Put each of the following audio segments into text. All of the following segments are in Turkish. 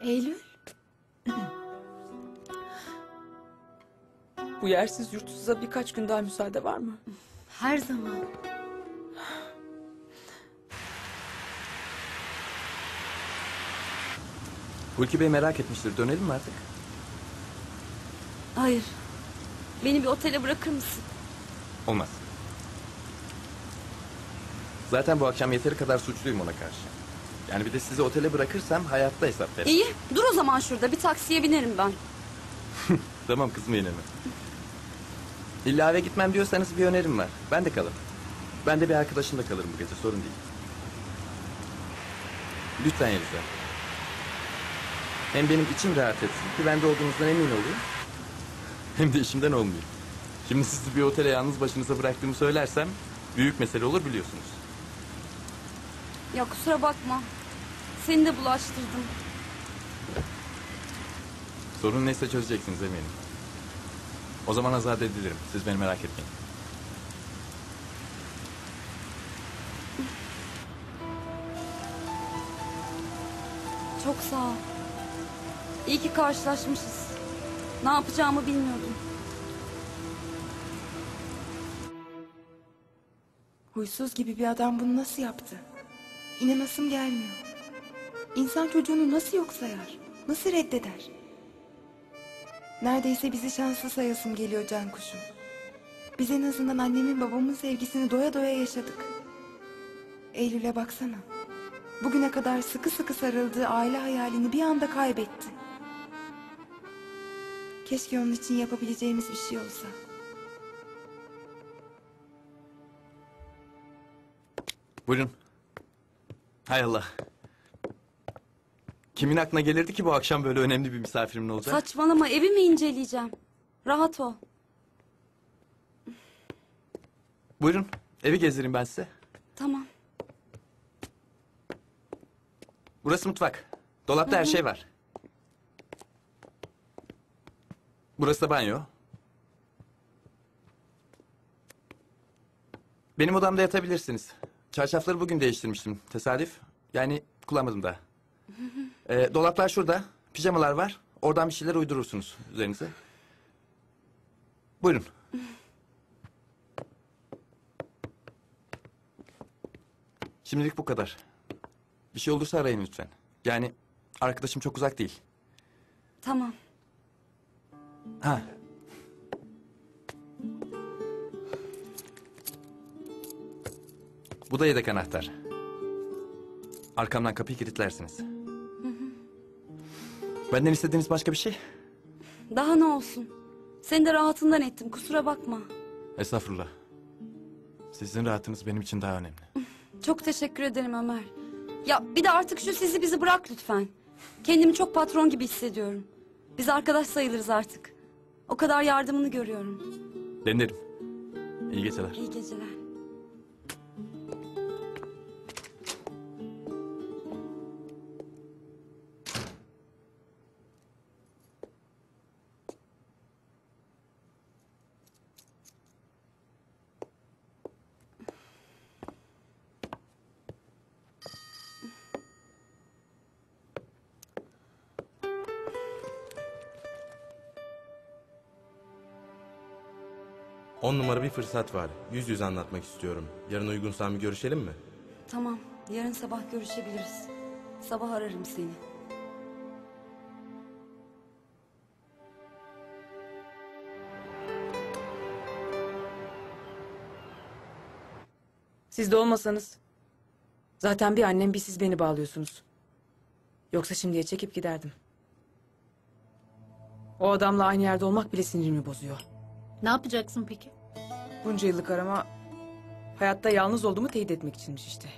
Eylül. Bu yersiz yurtsuza birkaç gün daha müsaade var mı? Her zaman. Hulki Bey merak etmiştir. Dönelim mi artık? Hayır. Beni bir otele bırakır mısın? Olmaz. Zaten bu akşam yeteri kadar suçluyum ona karşı. Yani bir de sizi otele bırakırsam hayatta hesap verin. İyi. Dur o zaman şurada. Bir taksiye binerim ben. Tamam kızmayın hemen. İlla eve gitmem diyorsanız bir önerim var. Ben de kalırım. Ben de bir arkadaşımla kalırım bu gece sorun değil. Lütfen Yeliza. Hem benim içim rahat etsin ki bende olduğunuzdan emin olayım. Hem de işimden olmayayım. Şimdi sizi bir otele yalnız başınıza bıraktığımı söylersem büyük mesele olur biliyorsunuz. Ya kusura bakma. Seni de bulaştırdım. Sorun neyse çözeceksiniz eminim. O zaman azat edilirim. Siz beni merak etmeyin. Çok sağ ol. İyi ki karşılaşmışız. Ne yapacağımı bilmiyordum. Huysuz gibi bir adam bunu nasıl yaptı? İnanasım gelmiyor. İnsan çocuğunu nasıl yok sayar? Nasıl reddeder? Neredeyse bizi şanslı sayasım geliyor can kuşum. Biz en azından annemin babamın sevgisini doya doya yaşadık. Eylül'e baksana. Bugüne kadar sıkı sıkı sarıldığı aile hayalini bir anda kaybetti. Keşke onun için yapabileceğimiz bir şey olsa. Buyurun. Hay Allah. Kimin aklına gelirdi ki bu akşam böyle önemli bir misafirimin olacak? Saçmalama evi mi inceleyeceğim? Rahat ol. Buyurun. Evi gezdireyim ben size. Tamam. Burası mutfak. Dolapta her şey var. Burası da banyo. Benim odamda yatabilirsiniz. Çarşafları bugün değiştirmiştim. Tesadüf. Yani kullanmadım daha. Ee, dolaplar şurada. Pijamalar var. Oradan bir şeyler uydurursunuz üzerinize. Buyurun. Şimdilik bu kadar. Bir şey olursa arayın lütfen. Yani arkadaşım çok uzak değil. Tamam. Ha. Bu da yedek anahtar. Arkamdan kapıyı kilitlersiniz. Benden istediğiniz başka bir şey? Daha ne olsun? Seni de rahatından ettim. Kusura bakma. Estağfurullah. Sizin rahatınız benim için daha önemli. Çok teşekkür ederim Ömer. Ya bir de artık şu sizi bizi bırak lütfen. Kendimi çok patron gibi hissediyorum. Biz arkadaş sayılırız artık. O kadar yardımını görüyorum. Denerim. İyi geceler. İyi geceler. On numara bir fırsat var. Yüz yüze anlatmak istiyorum. Yarın uygunsan bir görüşelim mi? Tamam. Yarın sabah görüşebiliriz. Sabah ararım seni. Siz de olmasanız. Zaten bir annem bir siz beni bağlıyorsunuz. Yoksa şimdiye çekip giderdim. O adamla aynı yerde olmak bile sinirimi bozuyor. Ne yapacaksın peki? Bunca yıllık arama hayatta yalnız olduğumu teyit etmek içinmiş işte.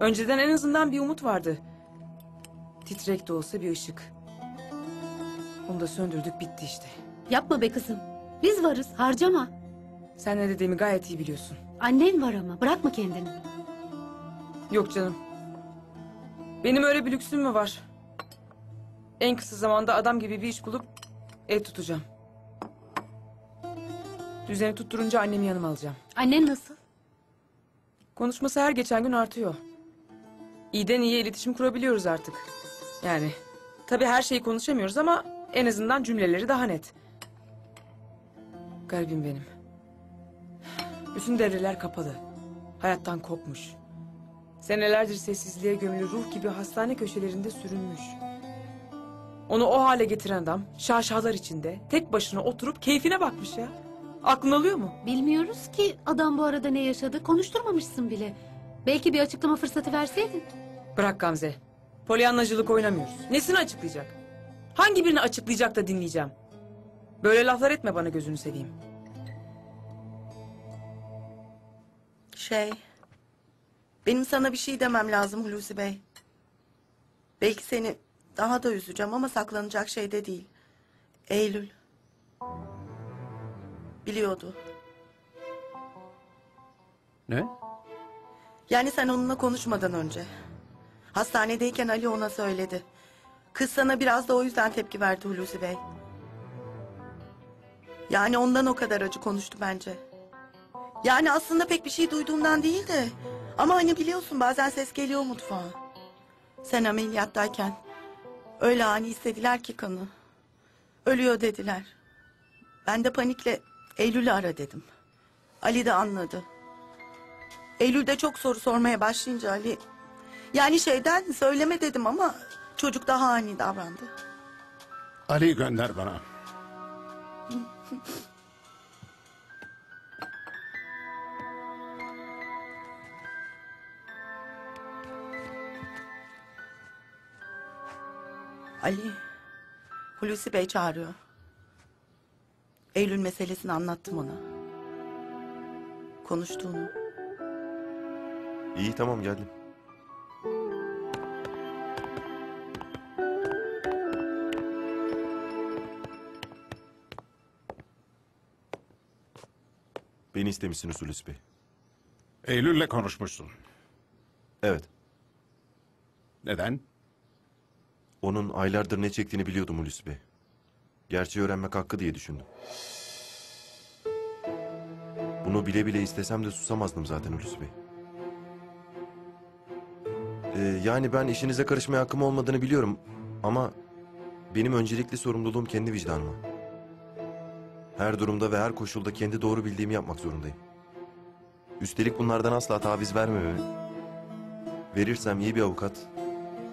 Önceden en azından bir umut vardı. Titrek de olsa bir ışık. Onu da söndürdük bitti işte. Yapma be kızım. Biz varız harcama. Sen ne dediğimi gayet iyi biliyorsun. Annen var ama bırakma kendini. Yok canım. Benim öyle bir lüksüm mü var? En kısa zamanda adam gibi bir iş bulup ev tutacağım. Düzeni tutturunca annemi yanıma alacağım. Annen nasıl? Konuşması her geçen gün artıyor. İyiden iyiye iletişim kurabiliyoruz artık. Yani Tabii her şeyi konuşamıyoruz ama en azından cümleleri daha net. Garibim benim. Bütün devreler kapalı. Hayattan kopmuş. Senelerdir sessizliğe gömülü ruh gibi hastane köşelerinde sürünmüş. Onu o hale getiren adam şaşalar içinde tek başına oturup keyfine bakmış ya. Aklın alıyor mu? Bilmiyoruz ki adam bu arada ne yaşadı. Konuşturmamışsın bile. Belki bir açıklama fırsatı verseydin. Bırak Gamze. Polyanlacılık oynamıyoruz. Nesini açıklayacak? Hangi birini açıklayacak da dinleyeceğim? Böyle laflar etme bana gözünü seveyim. Şey, benim sana bir şey demem lazım Hulusi Bey. Belki seni daha da üzeceğim ama saklanacak şey de değil. Eylül. Biliyordu. Ne? Yani sen onunla konuşmadan önce. Hastanedeyken Ali ona söyledi. Kız sana biraz da o yüzden tepki verdi Hulusi Bey. Yani ondan o kadar acı konuştu bence. Yani aslında pek bir şey duyduğumdan değil de... Ama hani biliyorsun bazen ses geliyor mutfağa. Sen ameliyattayken öyle ani istediler ki kanı. Ölüyor dediler. Ben de panikle Eylül'ü ara dedim. Ali de anladı. Eylül de çok soru sormaya başlayınca Ali... Yani şeyden söyleme dedim ama çocuk daha ani davrandı. Ali'yi gönder bana. Ali, Hulusi Bey çağırıyor. Eylül meselesini anlattım ona. Konuştuğunu. İyi tamam geldim. Beni istemişsiniz Hulusi Bey. Eylül'le konuşmuşsun. Evet. Neden? Onun aylardır ne çektiğini biliyordum Hulusi Bey. Gerçeği öğrenmek hakkı diye düşündüm. Bunu bile bile istesem de susamazdım zaten Hulusi Bey. Ee, yani ben işinize karışmaya hakkım olmadığını biliyorum ama benim öncelikli sorumluluğum kendi vicdanıma. Her durumda ve her koşulda kendi doğru bildiğimi yapmak zorundayım. Üstelik bunlardan asla taviz vermememi, verirsem iyi bir avukat,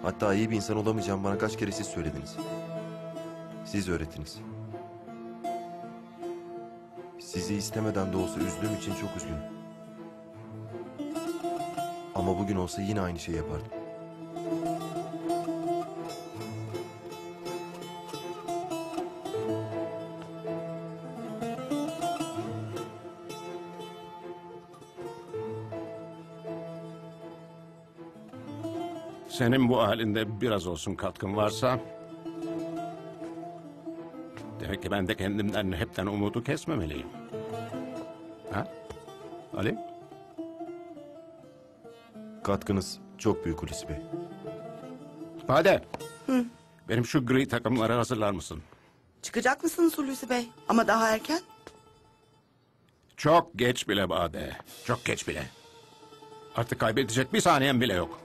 hatta iyi bir insan olamayacağım bana kaç kere siz söylediniz. Siz öğrettiniz. Sizi istemeden de olsa üzdüğüm için çok üzgünüm. Ama bugün olsa yine aynı şeyi yapardım. Senin bu halinde biraz olsun katkın varsa... Ben de kendimden hepten umudu kesmemeliyim. Ha? Ali? Katkınız çok büyük Hulusi Bey. Bade. Benim şu gri takımları hazırlar mısın? Çıkacak mısınız Hulusi Bey? Ama daha erken. Çok geç bile Bade. Çok geç bile. Artık kaybedecek bir saniyem bile yok.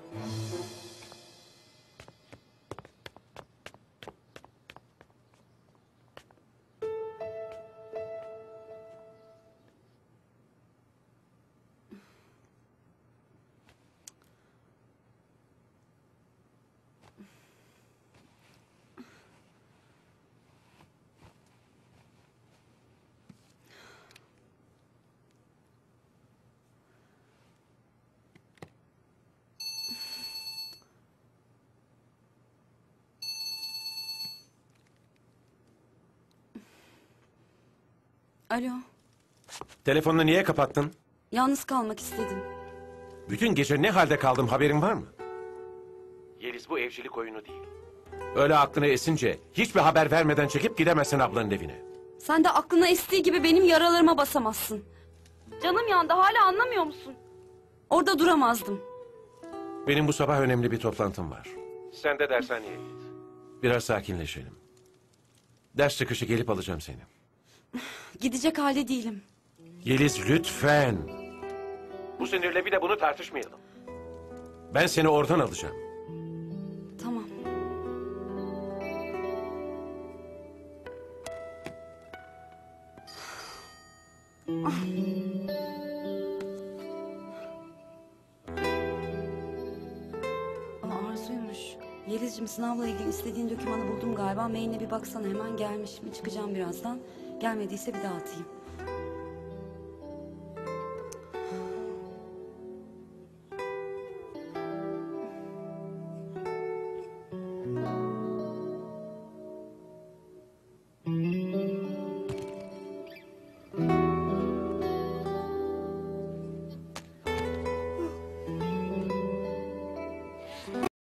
Alo. Telefonunu niye kapattın? Yalnız kalmak istedim. Bütün gece ne halde kaldım haberin var mı? Yeliz bu evcilik oyunu değil. Öyle aklına esince hiçbir haber vermeden çekip gidemezsin ablanın evine. Sen de aklına estiği gibi benim yaralarıma basamazsın. Canım yandı hala anlamıyor musun? Orada duramazdım. Benim bu sabah önemli bir toplantım var. Sen de dershaneye git. Biraz sakinleşelim. Ders çıkışı gelip alacağım seni. Gidecek halde değilim. Yeliz lütfen. Bu sinirle bir de bunu tartışmayalım. Ben seni oradan alacağım. Tamam. Ah. Ama Arzu'ymuş. Yeliz'cim sınavla ilgili istediğin dokümanı buldum galiba. Mailine bir baksana hemen gelmiş mi? Çıkacağım birazdan. Gelmediyse bir daha atayım.